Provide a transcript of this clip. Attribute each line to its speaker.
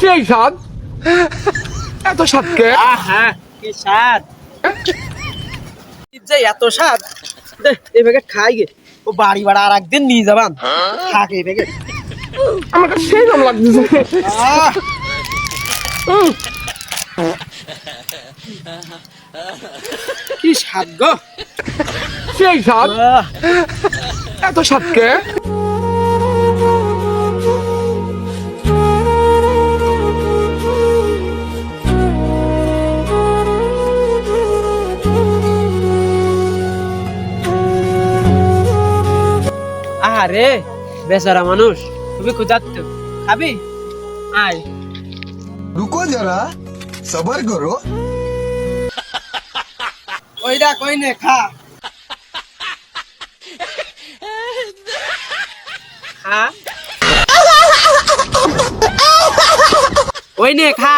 Speaker 1: সেই স্বাদ? এত স্বাদ কে?
Speaker 2: আহা কি স্বাদ? যে এত স্বাদ? দে, এই প্যাকেট খাই গে। ও বাড়ি ভাড়া আর একদিন নিয়ে যাবান। থাক এই প্যাকেট
Speaker 1: আমার কাছে সেই দাম উম,
Speaker 2: কি স্বাদ গো?
Speaker 1: সেই স্বাদ? এত স্বাদ কে?
Speaker 2: আহারে বেচারা মানুষ তুমি ক্ষুধার্ত খাবি? আয়।
Speaker 3: রুকো যারা সবার
Speaker 2: করো। ওইটা কই নে খা। খা। ওই নে খা।